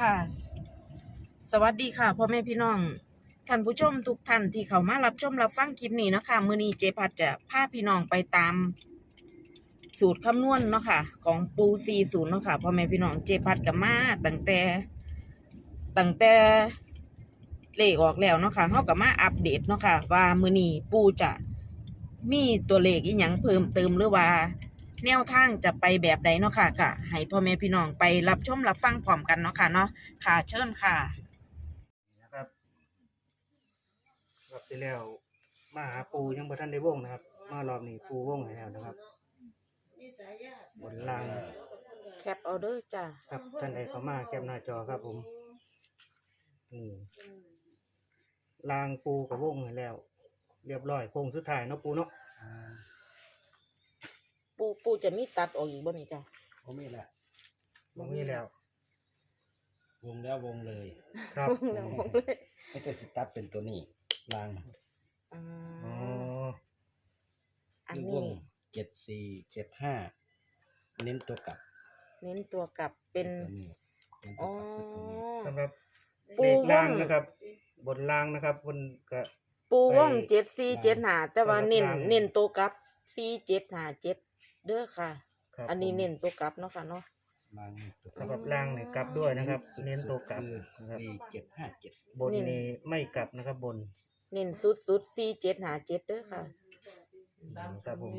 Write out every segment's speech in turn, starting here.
ค่ะ สวัสดีค่ะพ่อแม่พี่น้องท่านผู้ชมทุกท่านที่เข้ามารับชมรับฟังคลิปนี้เนาะคะมือนี้เจพัดจะพาพี่น้องไปตาม สูตรคำนวณเนาะค่ะ ของปู40เนาะค่ะพ่อแม่พี่น้องเจพัดกับมาตั้งแต่ตั้งแต่เลขออกแล้วเนาะค่ะเฮาก็มาอัปเดตเนาะค่ะ ว่ามือนี้ปูจะมีตัวเลขอีหยังเพิ่มเติมหรือว่า แนวทางจะไปแบบใดเนาะค่ะก็ให้พ่อแม่พี่น้องไปรับชมรับฟังพร้อมกันเนาะค่ะเนาะค่ะเชิญค่ะนะครับรอบที่แล้วมาหาปูยังบ่ทันได้วงนะครับ มารอบนี้ปูวงให้แล้วนะครับ บนล่างแคปเอาเดอร์จ้ะครับท่านใดเข้ามาแคปหน้าจอครับผมนี่ลางปูกับวงให้แล้ว เรียบร้อยโค้งสุดท้ายเนาะปูเนาะอ่า ปูปูจะมีตัดออกอีกบ่นี่จ้ะผมมีแหละมองนี่แล้ว วงแล้ววงเลยครับแล้วผมเลยไม่แต่สตัดเป็นตัวนี้ลางอ่าอ๋ออันคือวนี้ งเจ็ดสี่เจ็ดห้าเน้นตัวกลับเน้นตัวกลับเป็น ตัวนี้เน้นตัอ๋วอกลับคือตัวนี้สำหรับปูเลขล่างวงนะครับ บนล่างนะครับบนก็ ปูว่องไป เจ็ดสี่เจ็ดหาแต่ว่าไปรับเน้นล่างเน้นตัวกลับสี่เจ็ดหาเจ็ด เด้อค่ะ ครับอันนี้ผมเน้นตัวกลับเนาะค่ะเนาะลางนี่ตัวกสำหลัรับล่างเนี่ยกลับด้วยนะครับสุดเน้นตัวกลับคือนะครับสี่เจ็ดห้าเจ็ดบนนี้ไม่กลับนะครับบนเน้นสุดสุดสี่เจ็ดหาเจ็ดเด้อค่ะ ครับผม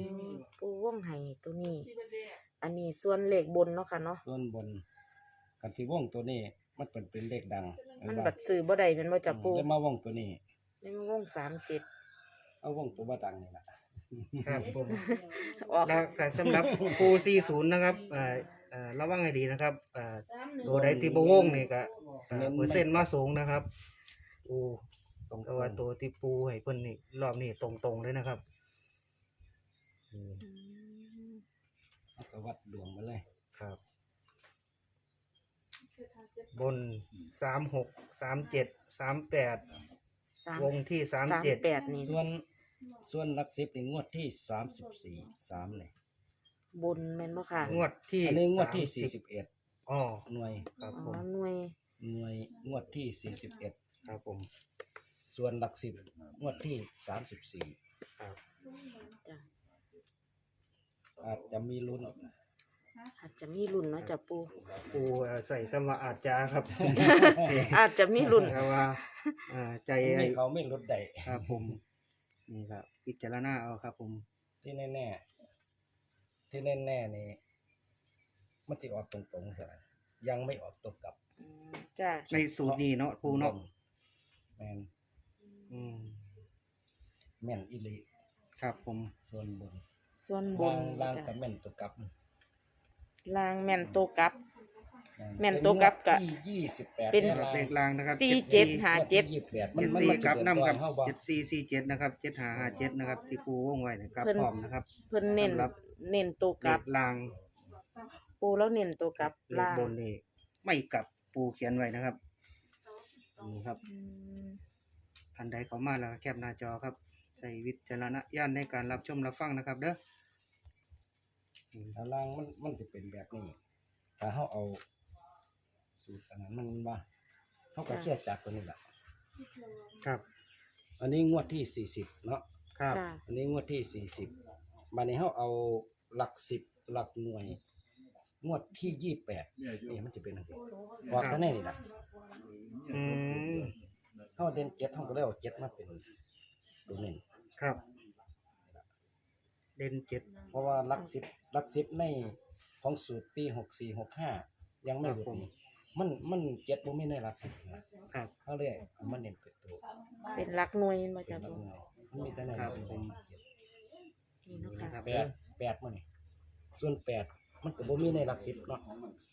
ปูว่องไห้ตัวนี้ อันนี้ส่วนเลขบนเนาะค่ะเนาะ ส่วนบนกันที่วงตัวนี้ มันเป็นเป็นเลขดังมันเห็บัปะดซื้อบ่ได้แมันบ่จะปูแล้วมาวงตัวนี้นี่มันวงสามเจ็ดเอาวงตัวบ่ดังนี่แหละ ครับผม ออกแล้วก็สำหรับครู40นะครับเอ่อเอ่อระวังให้ดีนะครับเอ่อตัวใดที่บ่วงนี่ก็เอ่อเปอร์เซ็นต์มาสูงนะครับโอ้ตรงแต่ว่าตัวที่ปูให้เพิ่นนี่รอบนี้ตรงๆเลยนะครับนี่อืมเอาไปวัดดวงมาเลยครับ บน 36 37 38 สามวงที่ สาม37แปดนี่ส่วน ส่วนหลักสิบนี่งวดที่สามสิบสี่สามเลยบนแม่นบ่ค่ะงวดที่อันนี้งวดที่30สี่สิบเอ็ดอ๋อหน่วยครับอ๋ผอมหน่วยหน่วยงวดที่สี่สิบเอ็ดครับผมส่วนหลักสิบงวดที่สามสิบสี่ครับจ้ะอาจจะมีลุ้นอาจจะมีรุ่นเนาะจ้ะปู ปูเอ่อใส่คำว่าอาจจะครับนี่อาจจะมีรุ่นครับว่าอ่าใจอันไอ้นี้เขาไม่ลดได้ ครับผม นี่ครับพิจารณาเอาครับ ผม ที่แน่ๆที่แน่ๆนี่มันจะออกตรงๆใช่ไหมยังไม่ออกตรงกับอืมจ้ะในสูตรนี้เนาะปูเนาะแมนอืมแม่นอิลิครับ ผมส่วนบนส่วนบล่านงล่างจ้ะกับแม่นตัวกลับล่างแม่นตัวกลับ แม่นเป็ตัวกลับกะงวดที่ยี่สิบแปดเป็นยเลขรางนะครับสี่เจ็ดหาเจ็ด ยี่สิบแปดมัเจ็นดมันสี่มันกลับน้ำกับเท่าบ่เจ็ดสี่สี่เจ็ดนะครับเจ็ดหาห้าเจ็ดนะครับที่ปูวงไว้นะครับเพิ่น พร้อมนะครับ เพิ่นเน้นสำหรับ เน้นตัวกเลลับ ขรางปูแล้วเน้นตัวกลับเลขล่างบนนี่ไม่กลับปูเขียนไว้นะครับนี่ครับ อืมท่านใดเข้ามาแล้วก็แคปหน้าจอครับใส่วิจารณญาณในการรับชมรับฟังนะครับ เด้ออืมถ้าล่างมันมันจะเป็นแบบนี้ถ้าเขาเอา สูตรอันนั้นมันว่าเขาก็เชื่อจากตัวนี้แหละครับ อันนี้งวดที่สี่สิบเนาะครับ จ้ะอันนี้งวดที่สี่สิบมาในเขาเอาหลักสิบหลักหน่วย งวดที่ยี่แปดนี่มันจะเป็นอะไรบอกกันแน่นี่แหละอืม เขาเด่นเจ็ดเขาก็เลยเอาเจ็ดมาเป็นตัวหนึ่งครับ เด่นเจ็ด เพราะว่าหลักสิบหลักสิบในของสูตรปีหกสี่หกห้ายังไม่หลุดนี่ มันมันเจ็ดบ่มีในหลักสิบนะครับ เขาเลยเอามันเน้นเป็นตัวเป็นหลักหน่วยมาเป็จ้ะนหลักปูหน่วยมันมีแต่ในครับเป็นผมเจ็ดนี่เนาะนะคค่ะรับแปดแปดมันนี่ส่วนแปดมันก็บ่มีในหลักสิบเนาะ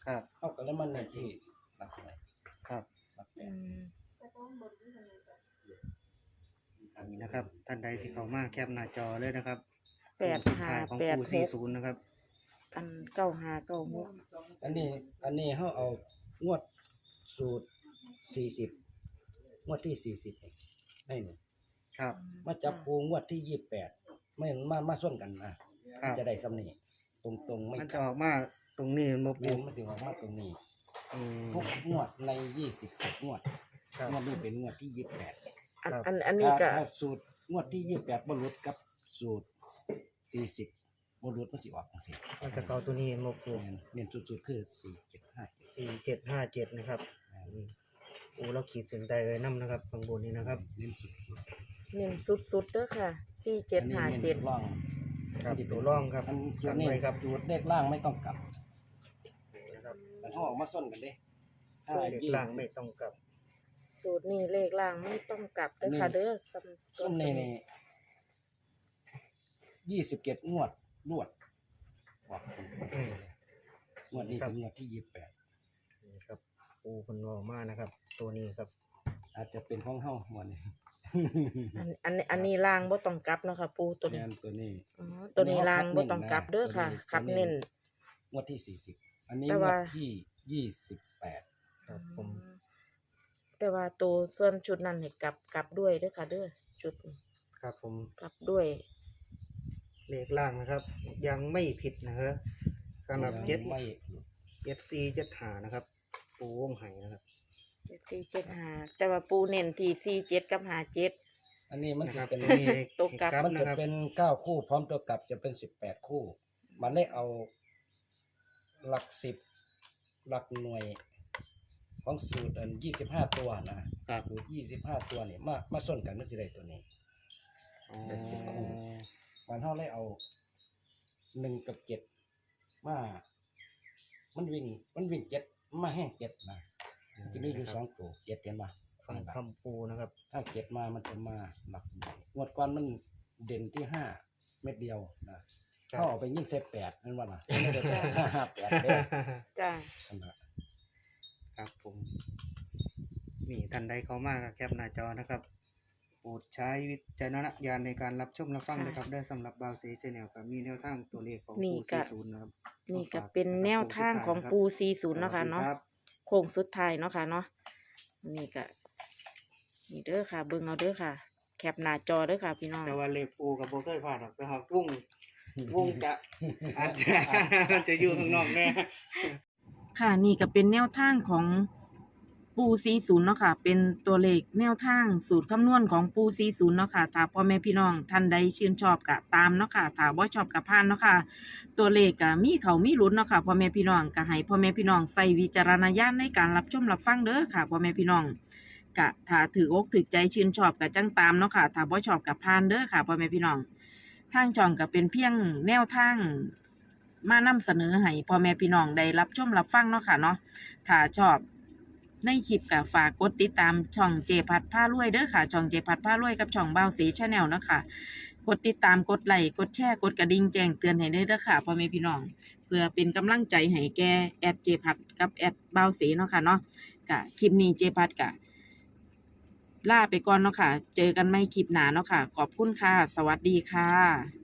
ครับ เขาก็เลยมันเน้นที่หลักหน่วยครับ หลักแปอืดมนี่นะครับ ท่านใดที่เข้ามาแคปหน้าจอเลยนะครับแปดสุดห้าท้ายของแปดปูหสี่กศูนย์นะครับ อันเก้าห้าเก้าหกอันนี้อันนี้เขาเอา งวดสูตรสี่สิบงวดที่สี่สิบนี่นี่ครับ มาจับปูงวดที่ยี่แปดไม่มามาส่วนกันนะครับจะได้สำนีตรงตรงๆไม่มันกจะลับออกมาตรงนี้มาปูปูมันสิออกมาตรงนี้อืมทุกงวดในยี่สิบงวดครับ งวดนี้เป็นงวดที่ยี่สิบแปดอันครับ อันอันนี้ก็ ถ้าสูตรงวดที่ยี่สิบแปดบรรลุกับสูตรสี่สิบ บรรลุมันสิออกจังซี่มันจะเข้าตัวนี้โมปูแม่นเน้นสุดๆคือสี่เจ็ดห้าเจ็ดสี่เจ็ดห้าเจ็ดนะครับอืมปูเราขีดเส้นใต้ไว้น้ำนะครับข้างบนนี้นะครับ เน้นสุดเน้นสุดๆเด้อค่ะสี่ๆเจ็ดอันนี้ห้าน้นเจ็ดล่องครับตัวร่องครับอันกัตัวนนี้ไว้ครับสูตรเลขล่างไม่ต้องกลับนะครับมันเอาออกมาส้นกันเด้ห้าเลขยี่ล่างสิไม่บต้องกลับสูตรนี้เลขล่างไม่ต้องกลับเด้อค่ะอันนี้เด้อสำส้นนี่นี่ยี่สิบเจ็ดงวด รวดออกตรงๆอืมงวดนี้เป็นงวดที่ยี่สิบแปดนี่ครับปูคนวอมานะครับ ตัวนี้ครับ อาจจะเป็นของเฮาหมดนี้อันอันอันนี้ล่างบ่ต้องกลับเนาะค่ะ ปูตัวนี้งานตัวนี้อ๋อตัวนี้ล่างบ่ต้องกลับเด้อค่ะตัวนี้คัดเน้นงวดที่สี่สิบอันนี้แต่งวว่าดที่ยี่สิบแปดครับผม แต่ว่าตัวส่วนชุดนั้นให้กลับกลับด้วยเด้อค่ะ เด้อชุดนี้ครับผมกลับด้วย เลขล่างนะครับ ยังไม่ผิดนะครับสำหรับเจ็ดไม่เจ็ดซีเจ็ดหานะครับ ปูวงไห้นะครับสี่เจ็ดห้าแต่ว่าปูเน้นที่สี่เจ็ดกับห้าเจ็ด อันนี้มันนะคจะรับเป็นตัวนี้เลขตัวกลับ มันนะจะครับเป็นเก้าคู่พร้อมตัวกลับจะเป็นสิบแปดคู่ มันได้เอาหลักสิบหลักหน่วย ของสูตรอันยี่สิบห้าตัวนะครับสูตรยี่สิบห้าตัวนี่มามาส้นกันมันสิได้ตัวนี้ อ๋อ เจ็ดเจ็ดคู่มันเท่าได้เอาหนึ่งกับเจ็ดมา มันวิ่ง มันวิ่งเจ็ดมาแห้งเจ็ดนะจะมีอยู่สองตัวเจ็ดเห็นปะฟังคำปูนะครับ ถ้าเจ็ดมามันจะมาหลักหน่วยงวดก่อนมันเด่นที่ห้าเม็ดเดียวนะถ้าออกไปยิ่งเซฟแปดนั่นว่าล่ะไม่ได้แปดห้าแปดเด้อจ้านั่นล่ะครับผมนี่ท่านใดเข้ามาก็แคปหน้าจอนะครับ โปรดใช้วิจารณญาณในการรับชมรับฟังนะครับได้สำหรับบาวเซชแนลกับมีแนวทางตัวเลขของปูซีศูนย์นะครับนี่ก็เป็นแนวทางของปูสี่ศูนย์เนาะค่ะเนาะโค้งสุดท้ายเนาะค่ะเนาะนี่ก็นี่เด้อค่ะ เบิ่งเอาเด้อค่ะ แคปหน้าจอเด้อค่ะ พี่น้อง แต่ว่าเลขปูกับโบเคยผ่านหรอกนะครับวงวงจะอาจจะจะอยู่ข้างนอกแน่ ค่ะนี่ก็เป็นแนวทางของ ปูซีศูนย์เนาะค่ะ เป็นตัวเลขแนวทางสูตรคำนวณของปูซีศูนย์เนาะค่ะถ้าพ่อแม่พี่น้องท่านใดชื่นชอบก็ตามเนาะค่ะถ้าบ่ชอบก็ผ่านเนาะค่ะ ตัวเลขก็มีเขามีลุ้นเนาะค่ะพ่อแม่พี่น้องก็ให้พ่อแม่พี่น้องใส่วิจารณญาณในการรับชมรับฟังเด้อค่ะพ่อแม่พี่น้องก็ถ้าถืออกถือใจชื่นชอบก็จังตามเนาะค่ะถ้าบ่ชอบก็ผ่านเด้อค่ะพ่อแม่พี่น้อง ทางช่องก็เป็นเพียงแนวทางมานำเสนอให้พ่อแม่พี่น้องได้รับชมรับฟังเนาะค่ะเนาะถ้าชอบ ในคลิปก็ฝากกดติดตามช่องเจพัดผ้ารวยเด้อค่ะ ช่องเจพัดผ้ารวยกับช่องเบาสีชาแนลนะคะกดติดตามกดไลค์กดแชร์กดกระดิ่งแจ้งเตือนให้ได้เด้อค่ะพ่อแม่พี่น้อง เพื่อเป็นกำลังใจให้แกแอดเจพัดกับแอดเบาสีเนาะค่ะเนาะกะคลิปนี้เจพัดกะล่าไปก่อนเนาะค่ะ เจอกันไม่คลิปหนาเนาะค่ะ ขอบคุณค่ะ สวัสดีค่ะ